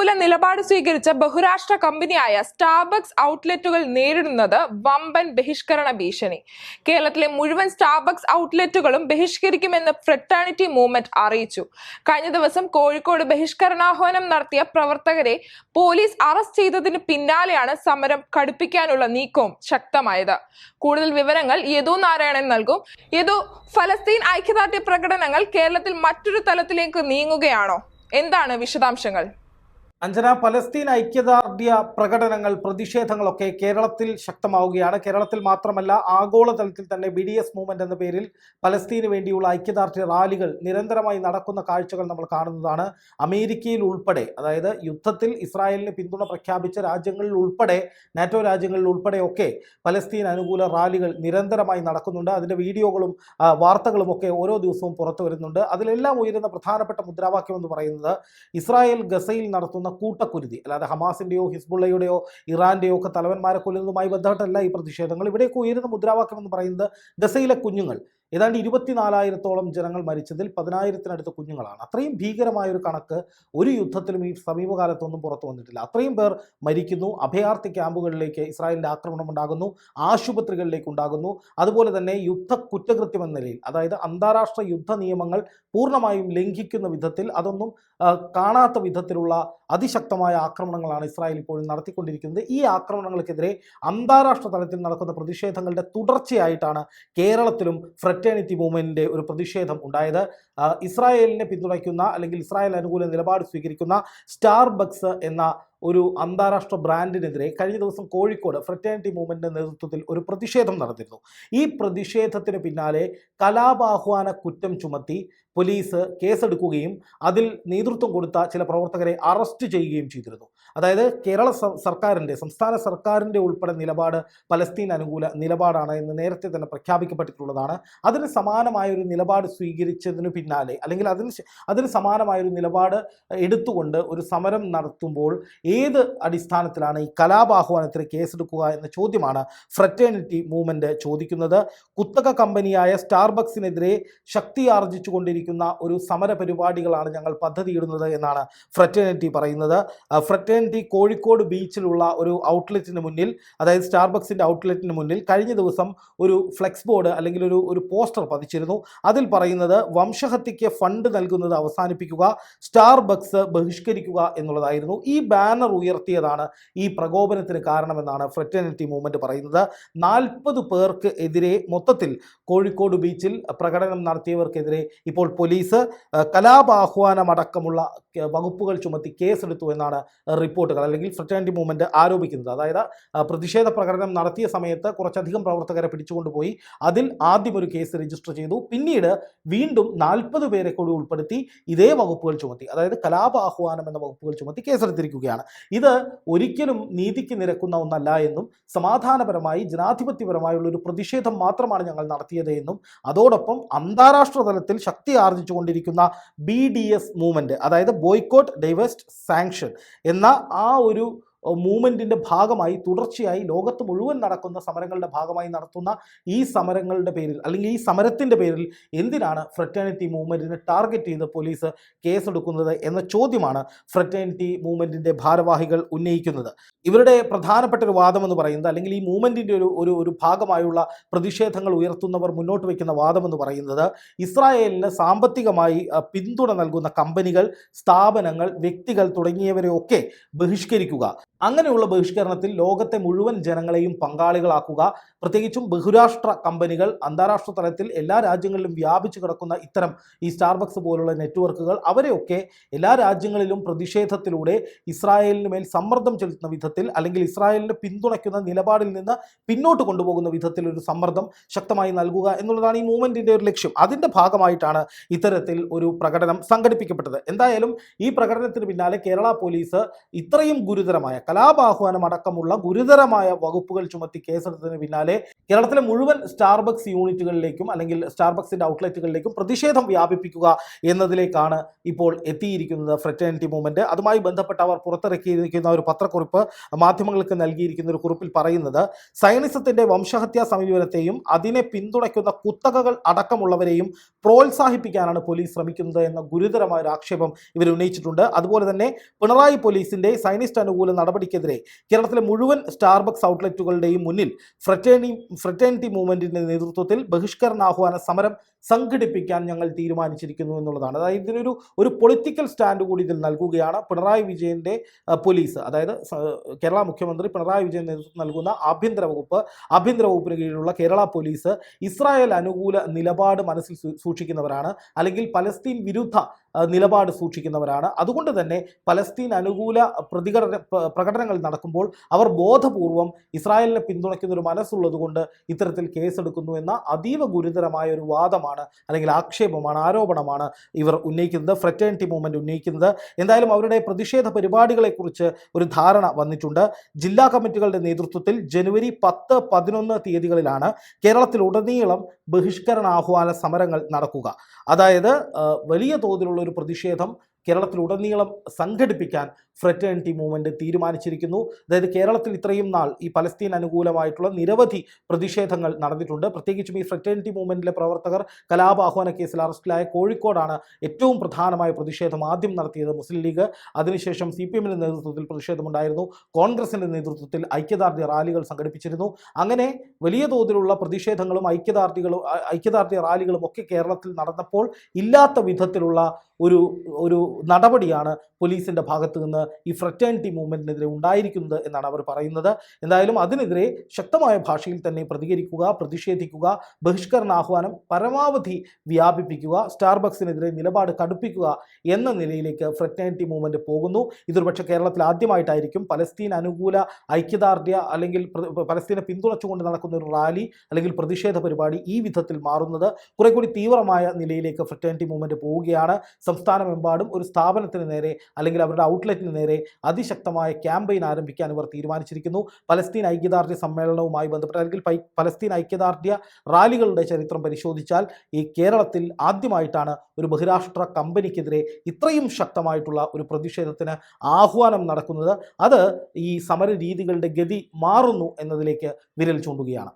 അനുകൂല നിലപാട് സ്വീകരിച്ച ബഹുരാഷ്ട്ര കമ്പനിയായ സ്റ്റാർബക്സ് ഔട്ട്ലെറ്റുകൾ നേരിടുന്നത് വമ്പൻ ബഹിഷ്കരണ ഭീഷണി. കേരളത്തിലെ മുഴുവൻ സ്റ്റാർബക്സ് ഔട്ട്ലെറ്റുകളും ബഹിഷ്കരിക്കുമെന്ന് ഫ്രട്ടേണിറ്റി മൂവ്മെന്റ് അറിയിച്ചു. കഴിഞ്ഞ ദിവസം കോഴിക്കോട് ബഹിഷ്കരണാഹ്വാനം നടത്തിയ പ്രവർത്തകരെ പോലീസ് അറസ്റ്റ് ചെയ്തതിന് പിന്നാലെയാണ് സമരം കടുപ്പിക്കാനുള്ള നീക്കവും ശക്തമായത്. കൂടുതൽ വിവരങ്ങൾ യദു നാരായണൻ നൽകും. യദു ഫലസ്തീൻ ഐക്യദാർഢ്യ പ്രകടനങ്ങൾ കേരളത്തിൽ മറ്റൊരു തലത്തിലേക്ക് നീങ്ങുകയാണോ? എന്താണ് വിശദാംശങ്ങൾ? അഞ്ജന പലസ്തീൻ ഐക്യദാർഢ്യ പ്രകടനങ്ങൾ പ്രതിഷേധങ്ങളൊക്കെ കേരളത്തിൽ ശക്തമാവുകയാണ്. കേരളത്തിൽ മാത്രമല്ല ആഗോളതലത്തിൽ തന്നെ ബി ഡി എസ് മൂവ്മെന്റ് എന്ന പേരിൽ പലസ്തീന് വേണ്ടിയുള്ള ഐക്യദാർഢ്യ റാലികൾ നിരന്തരമായി നടക്കുന്ന കാഴ്ചകൾ നമ്മൾ കാണുന്നതാണ്. അമേരിക്കയിൽ ഉൾപ്പെടെ അതായത് യുദ്ധത്തിൽ ഇസ്രായേലിന് പിന്തുണ പ്രഖ്യാപിച്ച രാജ്യങ്ങളിൽ ഉൾപ്പെടെ നാറ്റോ രാജ്യങ്ങളിൽ ഉൾപ്പെടെ ഒക്കെ പലസ്തീൻ അനുകൂല റാലികൾ നിരന്തരമായി നടക്കുന്നുണ്ട്. അതിന്റെ വീഡിയോകളും വാർത്തകളും ഒക്കെ ഓരോ ദിവസവും പുറത്തു വരുന്നുണ്ട്. അതിലെല്ലാം ഉയരുന്ന പ്രധാനപ്പെട്ട മുദ്രാവാക്യം എന്ന് പറയുന്നത് ഇസ്രായേൽ ഗസയിൽ നടത്തുന്ന കൂട്ടക്കുരുതി അല്ലാതെ ഹമാസിന്റെയോ ഹിസ്ബുള്ളയുടെയോ ഇറാന്റെയോ ഒക്കെ തലവന്മാരെ കൊല്ലുന്നതുമായി ബന്ധപ്പെട്ടല്ല ഈ പ്രതിഷേധങ്ങൾ. ഇവിടെയൊക്കെ ഉയരുന്ന മുദ്രാവാക്യം എന്ന് പറയുന്നത് ഗസയിലെ കുഞ്ഞുങ്ങൾ. ഏതാണ്ട് ഇരുപത്തിനാലായിരത്തോളം ജനങ്ങൾ മരിച്ചതിൽ പതിനായിരത്തിനടുത്ത് കുഞ്ഞുങ്ങളാണ്. അത്രയും ഭീകരമായ ഒരു കണക്ക് ഒരു യുദ്ധത്തിലും ഈ സമീപകാലത്തൊന്നും പുറത്തു വന്നിട്ടില്ല. അത്രയും പേർ മരിക്കുന്നു. അഭയാർത്ഥി ക്യാമ്പുകളിലേക്ക് ഇസ്രായേലിന്റെ ആക്രമണം ഉണ്ടാകുന്നു. ആശുപത്രികളിലേക്ക് ഉണ്ടാകുന്നു. അതുപോലെ തന്നെ യുദ്ധ കുറ്റകൃത്യം എന്ന നിലയിൽ അതായത് അന്താരാഷ്ട്ര യുദ്ധ നിയമങ്ങൾ പൂർണമായും ലംഘിക്കുന്ന വിധത്തിൽ അതൊന്നും കാണാത്ത വിധത്തിലുള്ള അതിശക്തമായ ആക്രമണങ്ങളാണ് ഇസ്രായേൽ ഇപ്പോഴും നടത്തിക്കൊണ്ടിരിക്കുന്നത്. ഈ ആക്രമണങ്ങൾക്കെതിരെ അന്താരാഷ്ട്ര തലത്തിൽ നടക്കുന്ന പ്രതിഷേധങ്ങളുടെ തുടർച്ചയായിട്ടാണ് കേരളത്തിലും ഫ്രറ്റേണിറ്റി മൂവ്മെന്റിന്റെ ഒരു പ്രതിഷേധം ഉണ്ടായത് ഇസ്രായേലിനെ പിന്തുണയ്ക്കുന്ന അല്ലെങ്കിൽ ഇസ്രായേൽ അനുകൂല നിലപാട് സ്വീകരിക്കുന്ന സ്റ്റാർബക്സ് എന്ന ഒരു അന്താരാഷ്ട്ര ബ്രാൻഡിനെതിരെ കഴിഞ്ഞ ദിവസം കോഴിക്കോട് ഫ്രറ്റേണിറ്റി മൂവ്മെന്റിന്റെ നേതൃത്വത്തിൽ ഒരു പ്രതിഷേധം നടന്നിരുന്നു. ഈ പ്രതിഷേധത്തിന് പിന്നാലെ കലാപാഹ്വാന കുറ്റം ചുമത്തി പോലീസ് കേസെടുക്കുകയും അതിൽ നേതൃത്വം കൊടുത്ത ചില പ്രവർത്തകരെ അറസ്റ്റ് ചെയ്യുകയും ചെയ്തിരുന്നു. അതായത് കേരള സർക്കാരിന്റെ സംസ്ഥാന സർക്കാരിന്റെ ഉൾപ്പെടെ നിലപാട് പലസ്തീൻ അനുകൂല നിലപാടാണ് എന്ന് നേരത്തെ തന്നെ പ്രഖ്യാപിക്കപ്പെട്ടിട്ടുള്ളതാണ്. അതിന് സമാനമായ ഒരു നിലപാട് സ്വീകരിച്ചതിന് പിന്നാലെ അല്ലെങ്കിൽ അതിന് അതിന് സമാനമായ ഒരു നിലപാട് എടുത്തുകൊണ്ട് ഒരു സമരം നടത്തുമ്പോൾ ഏത് അടിസ്ഥാനത്തിലാണ് ഈ കലാപാഹ്വാനത്തിന് കേസെടുക്കുക എന്ന ചോദ്യമാണ് ഫ്രറ്റേണിറ്റി മൂവ്മെന്റ് ചോദിക്കുന്നത്. കുത്തക കമ്പനിയായ സ്റ്റാർബക്സിനെതിരെ ശക്തി ആർജിച്ചു കൊണ്ടിരിക്കുന്ന ഒരു സമര പരിപാടികളാണ് ഞങ്ങൾ പദ്ധതിയിടുന്നത് എന്നാണ് ഫ്രറ്റേണിറ്റി പറയുന്നത്. ഫ്രറ്റേണിറ്റി കോഴിക്കോട് ബീച്ചിലുള്ള ഒരു ഔട്ട്ലെറ്റിന് മുന്നിൽ അതായത് സ്റ്റാർബക്സിന്റെ ഔട്ട്ലെറ്റിന് മുന്നിൽ കഴിഞ്ഞ ദിവസം ഒരു ഫ്ലെക്സ് ബോർഡ് അല്ലെങ്കിൽ ഒരു ഒരു പോസ്റ്റർ പതിച്ചിരുന്നു. അതിൽ പറയുന്നത് വംശഹത്യയ്ക്ക് ഫണ്ട് നൽകുന്നത് അവസാനിപ്പിക്കുക സ്റ്റാർബക്സ് ബഹിഷ്കരിക്കുക എന്നുള്ളതായിരുന്നു. ഈ ബാനർ ഉയർത്തിയതാണ് ഈ പ്രകോപനത്തിന് കാരണമെന്നാണ് ഫ്രറ്റേണിറ്റി മൂവ്മെന്റ് പറയുന്നത്. നാൽപ്പത് പേർക്ക് എതിരെ മൊത്തത്തിൽ കോഴിക്കോട് ബീച്ചിൽ പ്രകടനം നടത്തിയവർക്കെതിരെ ഇപ്പോൾ പോലീസ് കലാപാഹ്വാനമടക്കമുള്ള വകുപ്പുകൾ ചുമത്തി കേസെടുത്തു എന്നാണ് റിപ്പോർട്ടുകൾ. അല്ലെങ്കിൽ ഫ്രറ്റേണിറ്റി മൂവ്മെന്റ് ആരോപിക്കുന്നത്. അതായത് പ്രതിഷേധ പ്രകടനം നടത്തിയ സമയത്ത് കുറച്ചധികം പ്രവർത്തകരെ പിടിച്ചുകൊണ്ടുപോയി. അതിൽ ആദ്യം ഒരു കേസ് രജിസ്റ്റർ ചെയ്തു. പിന്നീട് വീണ്ടും നാൽപ്പത് പേരെ കൂടി ഉൾപ്പെടുത്തി ഇതേ വകുപ്പുകൾ ചുമത്തി. അതായത് കലാപ ആഹ്വാനം എന്ന വകുപ്പുകൾ ചുമത്തി കേസെടുത്തിരിക്കുകയാണ്. ഇത് ഒരിക്കലും നീതിക്ക് നിരക്കുന്ന ഒന്നല്ല എന്നും സമാധാനപരമായി ജനാധിപത്യപരമായുള്ള ഒരു പ്രതിഷേധം മാത്രമാണ് ഞങ്ങൾ നടത്തിയത് എന്നും അതോടൊപ്പം അന്താരാഷ്ട്ര തലത്തിൽ ശക്തി ആർജിച്ചുകൊണ്ടിരിക്കുന്ന ബി ഡി എസ് മൂവ്മെന്റ് അതായത് ബോയ്ക്കോട്ട് ഡൈവേസ്റ്റ് സാങ്ഷൻ എന്ന ആ ഒരു മൂവ്മെന്റിന്റെ ഭാഗമായി തുടർച്ചയായി ലോകത്ത് മുഴുവൻ നടക്കുന്ന സമരങ്ങളുടെ ഭാഗമായി നടത്തുന്ന ഈ സമരങ്ങളുടെ പേരിൽ അല്ലെങ്കിൽ ഈ സമരത്തിന്റെ പേരിൽ എന്തിനാണ് ഫ്രറ്റേണിറ്റി മൂവ്മെന്റിനെ ടാർഗറ്റ് ചെയ്ത് പോലീസ് കേസെടുക്കുന്നത് എന്ന ചോദ്യമാണ് ഫ്രറ്റേണിറ്റി മൂവ്മെന്റിന്റെ ഭാരവാഹികൾ ഉന്നയിക്കുന്നത്. ഇവരുടെ പ്രധാനപ്പെട്ട ഒരു വാദം എന്ന് പറയുന്നത് അല്ലെങ്കിൽ ഈ മൂവ്മെന്റിന്റെ ഒരു ഒരു ഒരു ഭാഗമായുള്ള പ്രതിഷേധങ്ങൾ ഉയർത്തുന്നവർ മുന്നോട്ട് വയ്ക്കുന്ന വാദം എന്ന് പറയുന്നത് ഇസ്രായേലിന് സാമ്പത്തികമായി പിന്തുണ നൽകുന്ന കമ്പനികൾ സ്ഥാപനങ്ങൾ വ്യക്തികൾ തുടങ്ങിയവരെയൊക്കെ ബഹിഷ്കരിക്കുക. അങ്ങനെയുള്ള ബഹിഷ്കരണത്തിൽ ലോകത്തെ മുഴുവൻ ജനങ്ങളെയും പങ്കാളികളാക്കുക. പ്രത്യേകിച്ചും ബഹുരാഷ്ട്ര കമ്പനികൾ അന്താരാഷ്ട്ര തലത്തിൽ എല്ലാ രാജ്യങ്ങളിലും വ്യാപിച്ചു കിടക്കുന്ന ഇത്തരം ഈ സ്റ്റാർബക്സ് പോലുള്ള നെറ്റ്വർക്കുകൾ അവരെയൊക്കെ എല്ലാ രാജ്യങ്ങളിലും പ്രതിഷേധത്തിലൂടെ ഇസ്രായേലിന് മേൽ സമ്മർദ്ദം ചെലുത്തുന്ന വിധത്തിൽ അല്ലെങ്കിൽ ഇസ്രായേലിനെ പിന്തുണയ്ക്കുന്ന നിലപാടിൽ നിന്ന് പിന്നോട്ട് കൊണ്ടുപോകുന്ന വിധത്തിൽ ഒരു സമ്മർദ്ദം ശക്തമായി നൽകുക എന്നുള്ളതാണ് ഈ മൂവ്മെന്റിന്റെ ഒരു ലക്ഷ്യം. അതിന്റെ ഭാഗമായിട്ടാണ് ഇത്തരത്തിൽ ഒരു പ്രകടനം സംഘടിപ്പിക്കപ്പെട്ടത്. എന്തായാലും ഈ പ്രകടനത്തിന് പിന്നാലെ കേരള പോലീസ് ഇത്രയും ഗുരുതരമായ കലാപാഹ്വാനം അടക്കമുള്ള ഗുരുതരമായ വകുപ്പുകൾ ചുമത്തി കേസെടുത്തതിന് പിന്നാലെ കേരളത്തിലെ മുഴുവൻ സ്റ്റാർബക്സ് യൂണിറ്റുകളിലേക്കും അല്ലെങ്കിൽ സ്റ്റാർബക്സിന്റെ ഔട്ട്ലെറ്റുകളിലേക്കും പ്രതിഷേധം വ്യാപിപ്പിക്കുക എന്നതിലേക്കാണ് ഇപ്പോൾ എത്തിയിരിക്കുന്നത് ഫ്രറ്റേണിറ്റി മൂവ്മെന്റ് അതുമായി ബന്ധപ്പെട്ട് അവർ പുറത്തിറക്കിയിരിക്കുന്ന ഒരു പത്രക്കുറിപ്പ് മാധ്യമങ്ങൾക്ക് നൽകിയിരിക്കുന്ന ഒരു കുറിപ്പിൽ പറയുന്നത് സൈനിസത്തിന്റെ വംശഹത്യാ സമീപനത്തെയും അതിനെ പിന്തുണയ്ക്കുന്ന കുത്തകകൾ അടക്കമുള്ളവരെയും പ്രോത്സാഹിപ്പിക്കാനാണ് പോലീസ് ശ്രമിക്കുന്നത് എന്ന ഗുരുതരമായ ഒരു ആക്ഷേപം ഇവർ ഉന്നയിച്ചിട്ടുണ്ട്. അതുപോലെ തന്നെ പിണറായി പോലീസിന്റെ സൈനിസ്റ്റ് അനുകൂല നടപടിക്കെതിരെ കേരളത്തിലെ മുഴുവൻ സ്റ്റാർബക്സ് ഔട്ട്ലെറ്റുകളുടെയും മുന്നിൽ ഫ്രറ്റേണി ഫ്രറ്റേണിറ്റി മൂവ്മെന്റിന്റെ നേതൃത്വത്തിൽ ബഹിഷ്കരണാഹ്വാന സമരം സംഘടിപ്പിക്കാൻ ഞങ്ങൾ തീരുമാനിച്ചിരിക്കുന്നു എന്നുള്ളതാണ്. അതായത് ഇതിനൊരു ഒരു പൊളിറ്റിക്കൽ സ്റ്റാൻഡ് കൂടി ഇതിൽ നൽകുകയാണ്. പിണറായി വിജയന്റെ പോലീസ് അതായത് കേരള മുഖ്യമന്ത്രി പിണറായി വിജയൻ നേതൃത്വം നൽകുന്ന ആഭ്യന്തര വകുപ്പ് ആഭ്യന്തര വകുപ്പിന് കീഴിലുള്ള കേരള പോലീസ് ഇസ്രായേൽ അനുകൂല നിലപാട് മനസ്സിൽ സൂക്ഷിക്കുന്നവരാണ്. അല്ലെങ്കിൽ പലസ്തീൻ വിരുദ്ധ നിലപാട് സൂക്ഷിക്കുന്നവരാണ്. അതുകൊണ്ട് തന്നെ പലസ്തീൻ അനുകൂല പ്രതികരണ പ്രകടനങ്ങൾ നടക്കുമ്പോൾ അവർ ബോധപൂർവം ഇസ്രായേലിനെ പിന്തുണയ്ക്കുന്ന ഒരു മനസ്സുള്ളതുകൊണ്ട് ഇത്തരത്തിൽ കേസെടുക്കുന്നു എന്ന അതീവ ഗുരുതരമായ ഒരു വാദമാണ് അല്ലെങ്കിൽ ആക്ഷേപമാണ് ആരോപണമാണ് ഇവർ ഉന്നയിക്കുന്നത് ഫ്രറ്റേണിറ്റി മൂവ്മെന്റ് ഉന്നയിക്കുന്നത്. എന്തായാലും അവരുടെ പ്രതിഷേധ പരിപാടികളെക്കുറിച്ച് ഒരു ധാരണ വന്നിട്ടുണ്ട്. ജില്ലാ കമ്മിറ്റികളുടെ നേതൃത്വത്തിൽ ജനുവരി പത്ത് പതിനൊന്ന് തീയതികളിലാണ് കേരളത്തിലുടനീളം ബഹിഷ്കരണാഹ്വാന സമരങ്ങൾ നടക്കുക. അതായത് വലിയ തോതിലുള്ള ഒരു പ്രതിഷേധം കേരളത്തിലുടനീളം സംഘടിപ്പിക്കാൻ ഫ്രറ്റേണിറ്റി മൂവ്മെന്റ് തീരുമാനിച്ചിരിക്കുന്നു. അതായത് കേരളത്തിൽ ഇത്രയും നാൾ ഈ പലസ്തീൻ അനുകൂലമായിട്ടുള്ള നിരവധി പ്രതിഷേധങ്ങൾ നടന്നിട്ടുണ്ട്. പ്രത്യേകിച്ചും ഈ ഫ്രറ്റേണിറ്റി മൂവ്മെന്റിലെ പ്രവർത്തകർ കലാപാഹ്വാന കേസിൽ അറസ്റ്റിലായ കോഴിക്കോടാണ് ഏറ്റവും പ്രധാനമായ പ്രതിഷേധം ആദ്യം നടത്തിയത് മുസ്ലിം ലീഗ്. അതിനുശേഷം സി പി എമ്മിന്റെ നേതൃത്വത്തിൽ പ്രതിഷേധമുണ്ടായിരുന്നു. കോൺഗ്രസിന്റെ നേതൃത്വത്തിൽ ഐക്യദാർഢ്യ റാലികൾ സംഘടിപ്പിച്ചിരുന്നു. അങ്ങനെ വലിയ തോതിലുള്ള പ്രതിഷേധങ്ങളും ഐക്യദാർഢ്യങ്ങളും ഐ- ഐക്യദാർഢ്യ റാലികളും ഒക്കെ കേരളത്തിൽ നടന്നപ്പോൾ ഇല്ലാത്ത വിധത്തിലുള്ള ഒരു ഒരു നടപടിയാണ് പോലീസിന്റെ ഭാഗത്ത് നിന്ന് ഈ ഫ്രറ്റേണിറ്റി മൂവ്മെന്റിനെതിരെ ഉണ്ടായിരിക്കുന്നത് എന്നാണ് അവർ പറയുന്നത്. എന്തായാലും അതിനെതിരെ ശക്തമായ ഭാഷയിൽ തന്നെ പ്രതികരിക്കുക പ്രതിഷേധിക്കുക ബഹിഷ്കരണ ആഹ്വാനം പരമാവധി വ്യാപിപ്പിക്കുക സ്റ്റാർബക്സിനെതിരെ നിലപാട് കടുപ്പിക്കുക എന്ന നിലയിലേക്ക് ഫ്രറ്റേണിറ്റി മൂവ്മെന്റ് പോകുന്നു. ഇതൊരു പക്ഷേ കേരളത്തിൽ ആദ്യമായിട്ടായിരിക്കും പലസ്തീൻ അനുകൂല ഐക്യദാർഢ്യ അല്ലെങ്കിൽ പലസ്തീനെ പിന്തുണച്ചുകൊണ്ട് നടക്കുന്ന ഒരു റാലി അല്ലെങ്കിൽ പ്രതിഷേധ പരിപാടി ഈ വിധത്തിൽ മാറുന്നത് കുറെ കൂടി തീവ്രമായ നിലയിലേക്ക് ഫ്രറ്റേണിറ്റി മൂവ്മെന്റ് പോവുകയാണ് സംസ്ഥാനമെമ്പാടും ഒരു സ്ഥാപനത്തിന് നേരെ അല്ലെങ്കിൽ അവരുടെ ഔട്ട്ലെറ്റിന് നേരെ അതിശക്തമായ ക്യാമ്പയിൻ ആരംഭിക്കാൻ ഇവർ തീരുമാനിച്ചിരിക്കുന്നു. പലസ്തീൻ ഐക്യദാർഢ്യ സമ്മേളനവുമായി ബന്ധപ്പെട്ട് അല്ലെങ്കിൽ പലസ്തീൻ ഐക്യദാർഢ്യ റാലികളുടെ ചരിത്രം പരിശോധിച്ചാൽ ഈ കേരളത്തിൽ ആദ്യമായിട്ടാണ് ഒരു ബഹിരാഷ്ട്ര കമ്പനിക്കെതിരെ ഇത്രയും ശക്തമായിട്ടുള്ള ഒരു പ്രതിഷേധത്തിന് ആഹ്വാനം നടക്കുന്നത്. അത് ഈ സമര രീതികളുടെ ഗതി മാറുന്നു എന്നതിലേക്ക് വിരൽ ചൂണ്ടുകയാണ്.